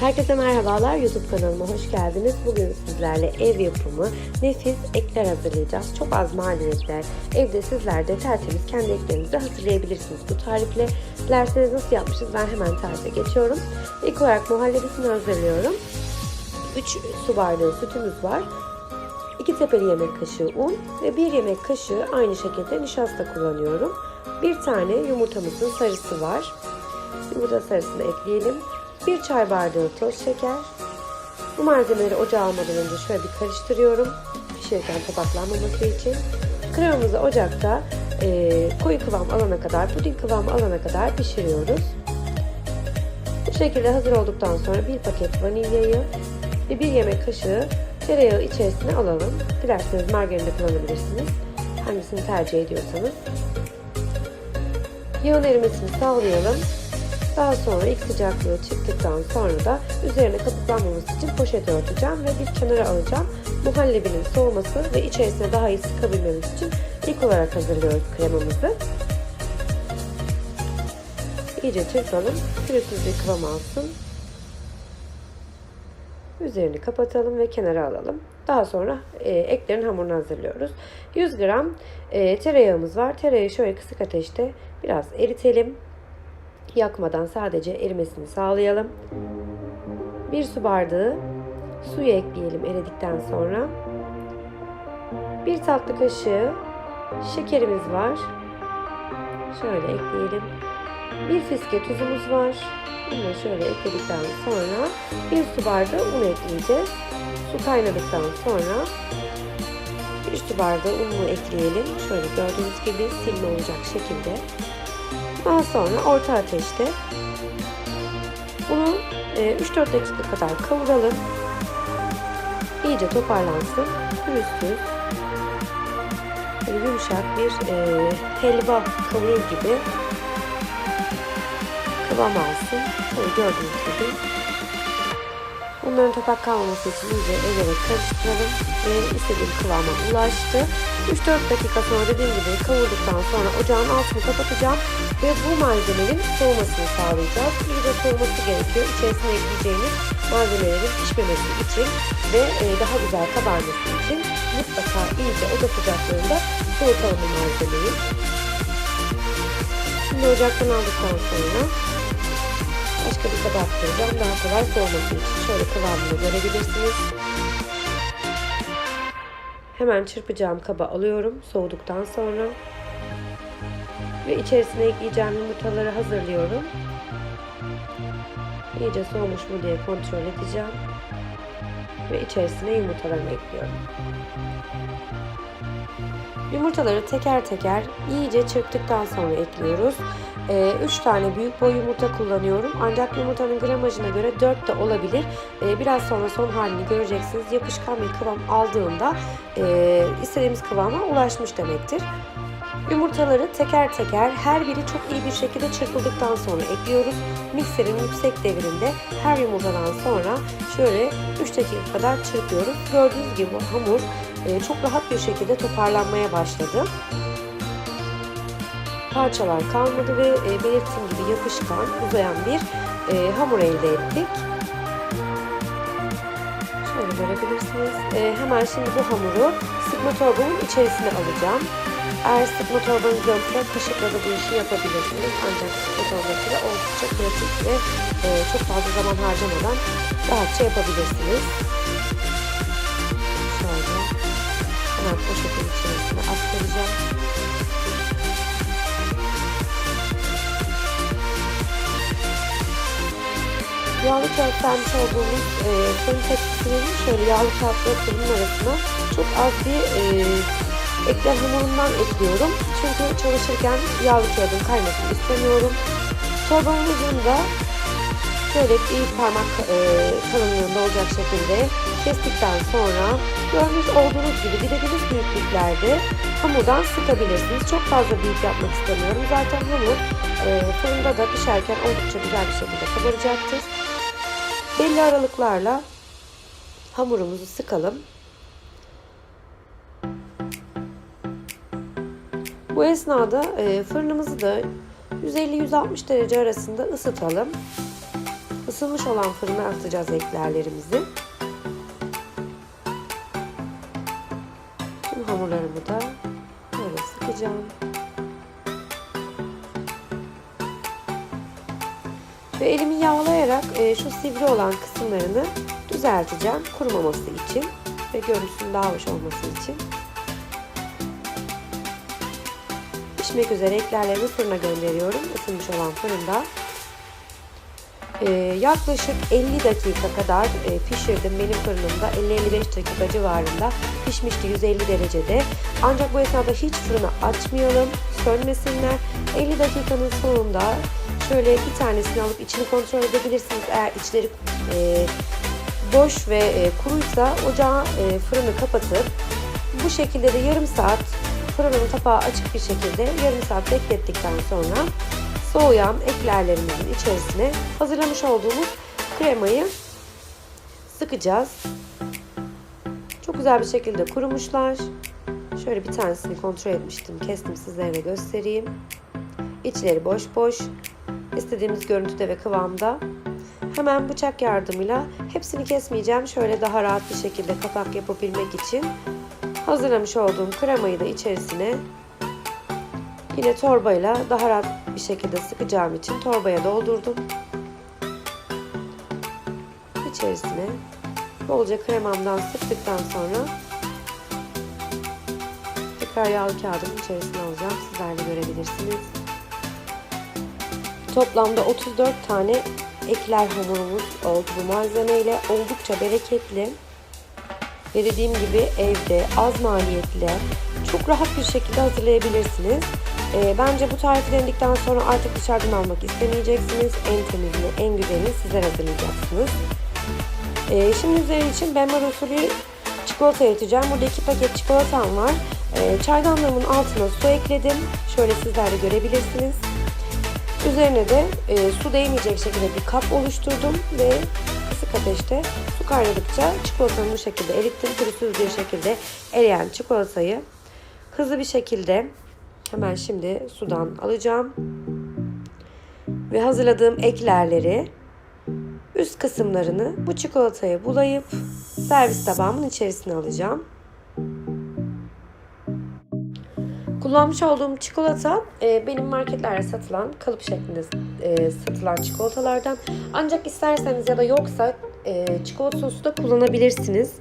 Herkese merhabalar YouTube kanalıma hoş geldiniz. Bugün sizlerle ev yapımı nefis ekler hazırlayacağız. Çok az maliyetler. Evde sizler de tertemiz kendi eklerinizi hazırlayabilirsiniz bu tarifle. Dilerseniz nasıl yapmışız ben hemen tarife geçiyorum. İlk olarak muhallebisini hazırlıyorum. 3 su bardağı sütümüz var. 2 tepeli yemek kaşığı un ve 1 yemek kaşığı aynı şekilde nişasta kullanıyorum. Bir tane yumurtamızın sarısı var. Yumurta sarısını ekleyelim. 1 çay bardağı toz şeker. Bu malzemeleri ocağa almadan önce şöyle bir karıştırıyorum. Pişirirken topaklanmaması için. Kremamızı ocakta e, koyu kıvam alana kadar, puding kıvamı alana kadar pişiriyoruz. Bu şekilde hazır olduktan sonra bir paket vanilyayı ve bir yemek kaşığı tereyağı içerisine alalım. Dilerseniz margarin de kullanabilirsiniz. Hangisini tercih ediyorsanız. Yağın erimesini sağlayalım. Daha sonra ilk sıcaklığı çıktıktan sonra da üzerine kabuklanmaması için poşet örteceğim ve bir kenara alacağım. Muhallebinin soğuması ve içerisine daha iyi sıkabilmemiz için ilk olarak hazırlıyoruz kremamızı. İyice çırpalım. Pürüzsüz bir kıvam alsın. Üzerini kapatalım ve kenara alalım. Daha sonra e, eklerin hamurunu hazırlıyoruz. 100 gram e, tereyağımız var. Tereyağı şöyle kısık ateşte biraz eritelim yakmadan sadece erimesini sağlayalım. Bir su bardağı suyu ekleyelim eridikten sonra. Bir tatlı kaşığı şekerimiz var. Şöyle ekleyelim. Bir fiske tuzumuz var. Bunu şöyle ekledikten sonra bir su bardağı un ekleyeceğiz. Su kaynadıktan sonra bir su bardağı ununu ekleyelim. Şöyle gördüğünüz gibi silme olacak şekilde. Daha sonra orta ateşte bunu 3-4 dakika kadar kavuralım. İyice toparlansın. Pürüzsüz. Böyle yumuşak bir e, helva kavurur gibi kıvam alsın. Şöyle gördüğünüz gibi. Bunların topak kalmaması için iyice ezerek karıştıralım. Ve istediğim kıvama ulaştı. 3-4 dakika sonra dediğim gibi kavurduktan sonra ocağın altını kapatacağım. Ve bu malzemenin soğumasını sağlayacağız. İyice soğuması gerekiyor. İçerisine ekleyeceğimiz malzemelerin pişmemesi için ve e, daha güzel kabarması için mutlaka iyice oda sıcaklığında soğutalım malzemeyi. Şimdi ocaktan aldıktan sonra başka bir kaba aktaracağım. Daha kolay soğuması için şöyle kıvamını görebilirsiniz. Hemen çırpacağım kaba alıyorum soğuduktan sonra. Ve içerisine ekleyeceğim yumurtaları hazırlıyorum. İyice soğumuş mu diye kontrol edeceğim. Ve içerisine yumurtalarımı ekliyorum. Yumurtaları teker teker iyice çırptıktan sonra ekliyoruz. 3 ee, tane büyük boy yumurta kullanıyorum. Ancak yumurtanın gramajına göre 4 de olabilir. Ee, biraz sonra son halini göreceksiniz. Yapışkan bir kıvam aldığında e, istediğimiz kıvama ulaşmış demektir. Yumurtaları teker teker her biri çok iyi bir şekilde çırpıldıktan sonra ekliyoruz. Mikserin yüksek devirinde her yumurtadan sonra şöyle 3 dakika kadar çırpıyoruz. Gördüğünüz gibi hamur çok rahat bir şekilde toparlanmaya başladı. Parçalar kalmadı ve e, belirttiğim gibi yapışkan, uzayan bir e, hamur elde ettik. Şöyle görebilirsiniz. Hemen şimdi bu hamuru sıkma torbamın içerisine alacağım. Eğer sıkma torbanız yoksa kaşıkla da bu işi yapabilirsiniz. Ancak sıkma torbası da oldukça pratik ve çok fazla zaman harcamadan rahatça yapabilirsiniz. Poşetin içerisine aktaracağım. Yağlı kağıt sermiş olduğumuz e, fırın tepsisinin şöyle yağlı kağıtla fırının arasına çok az bir e, ekler hamurundan ekliyorum. Çünkü çalışırken yağlı kağıdın kaymasını istemiyorum. Çorbamın ucunda şöyle bir parmak e, kalınlığında olacak şekilde kestikten sonra görmüş olduğunuz gibi dilediğiniz büyüklüklerde hamurdan sıkabilirsiniz. Çok fazla büyük yapmak istemiyorum. Zaten hamur e, fırında da pişerken oldukça güzel bir şekilde kabaracaktır. Belli aralıklarla hamurumuzu sıkalım. Bu esnada e, fırınımızı da 150-160 derece arasında ısıtalım. ısınmış olan fırına atacağız eklerlerimizi. Hamurlarımı da böyle sıkacağım. Ve elimi yağlayarak e, şu sivri olan kısımlarını düzelteceğim kurumaması için ve görüntüsünün daha hoş olması için. Pişmek üzere eklerlerimi fırına gönderiyorum. Isınmış olan fırında. Ee, yaklaşık 50 dakika kadar e, pişirdim. Benim fırınımda 50-55 dakika civarında pişmişti 150 derecede. Ancak bu esnada hiç fırını açmayalım. Sönmesinler. 50 dakikanın sonunda şöyle bir tanesini alıp içini kontrol edebilirsiniz. Eğer içleri e, boş ve e, kuruysa ocağı e, fırını kapatıp bu şekilde de yarım saat fırının kapağı açık bir şekilde yarım saat beklettikten sonra soğuyan eklerlerimizin içerisine hazırlamış olduğumuz kremayı sıkacağız. Çok güzel bir şekilde kurumuşlar. Şöyle bir tanesini kontrol etmiştim. Kestim sizlere de göstereyim. İçleri boş boş. İstediğimiz görüntüde ve kıvamda. Hemen bıçak yardımıyla hepsini kesmeyeceğim. Şöyle daha rahat bir şekilde kapak yapabilmek için hazırlamış olduğum kremayı da içerisine yine torbayla daha rahat bir şekilde sıkacağım için torbaya doldurdum. İçerisine bolca kremamdan sıktıktan sonra tekrar yağlı kağıdımın içerisine alacağım. Sizler de görebilirsiniz. Toplamda 34 tane ekler hamurumuz oldu bu malzemeyle. Oldukça bereketli. Ve dediğim gibi evde az maliyetle çok rahat bir şekilde hazırlayabilirsiniz. E, bence bu tarifi denedikten sonra artık dışarıdan almak istemeyeceksiniz. En temizini, en güzelini sizler hazırlayacaksınız. E, şimdi üzeri için benmar usulü çikolata eriteceğim. Burada iki paket çikolatam var. E, çaydanlığımın altına su ekledim. Şöyle sizler de görebilirsiniz. Üzerine de e, su değmeyecek şekilde bir kap oluşturdum ve kısık ateşte su kaynadıkça çikolatanı bu şekilde erittim. Pürüzsüz bir şekilde eriyen çikolatayı hızlı bir şekilde hemen şimdi sudan alacağım. Ve hazırladığım eklerleri üst kısımlarını bu çikolataya bulayıp servis tabağımın içerisine alacağım. Kullanmış olduğum çikolata e, benim marketlerde satılan kalıp şeklinde e, satılan çikolatalardan. Ancak isterseniz ya da yoksa e, çikolata sosu da kullanabilirsiniz.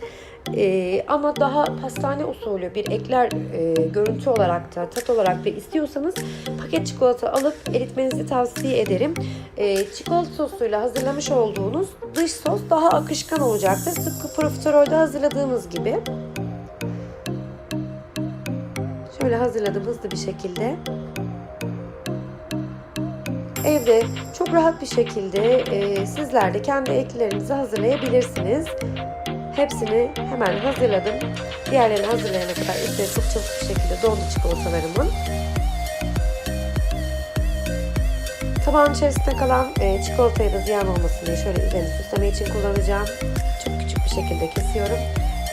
E, ama daha pastane usulü bir ekler e, görüntü olarak da tat olarak da istiyorsanız paket çikolata alıp eritmenizi tavsiye ederim. E, çikolata sosuyla hazırlamış olduğunuz dış sos daha akışkan olacaktır. Tıpkı profiterolde hazırladığımız gibi. Şöyle hazırladım hızlı bir şekilde. Evde çok rahat bir şekilde e, sizler de kendi eklerinizi hazırlayabilirsiniz. Hepsini hemen hazırladım. Diğerlerini hazırlayana kadar üstüne çok çabuk bir şekilde dondu çikolatalarımın. Tabağın içerisinde kalan e, çikolatayı da ziyan olmasın diye şöyle üzerine süsleme için kullanacağım. Çok küçük bir şekilde kesiyorum.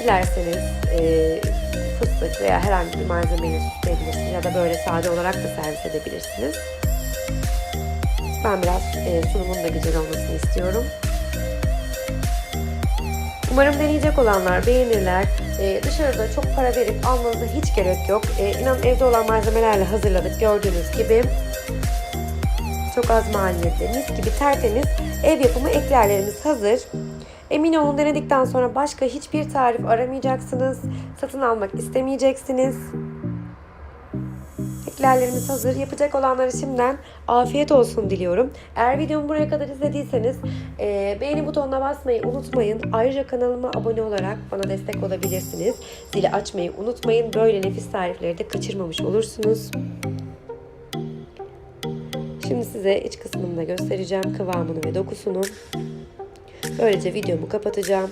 Dilerseniz e, fıstık veya herhangi bir malzemeyle süsleyebilirsiniz ya da böyle sade olarak da servis edebilirsiniz. Ben biraz e, sunumun da güzel olmasını istiyorum. Umarım deneyecek olanlar beğenirler. Ee, dışarıda çok para verip almanıza hiç gerek yok. Ee, inanın evde olan malzemelerle hazırladık gördüğünüz gibi. Çok az maliyetli, mis gibi tertemiz ev yapımı eklerlerimiz hazır. Emin olun denedikten sonra başka hiçbir tarif aramayacaksınız. Satın almak istemeyeceksiniz. Eklerlerimiz hazır. Yapacak olanlara şimdiden afiyet olsun diliyorum. Eğer videomu buraya kadar izlediyseniz e, beğeni butonuna basmayı unutmayın. Ayrıca kanalıma abone olarak bana destek olabilirsiniz. Zili açmayı unutmayın. Böyle nefis tarifleri de kaçırmamış olursunuz. Şimdi size iç kısmını da göstereceğim. Kıvamını ve dokusunu. Böylece videomu kapatacağım.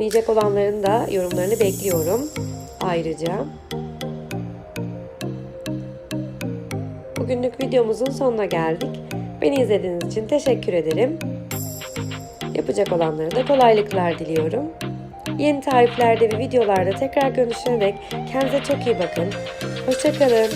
Deneyecek olanların da yorumlarını bekliyorum. Ayrıca bugünlük videomuzun sonuna geldik. Beni izlediğiniz için teşekkür ederim. Yapacak olanlara da kolaylıklar diliyorum. Yeni tariflerde ve videolarda tekrar görüşene dek kendinize çok iyi bakın. Hoşçakalın.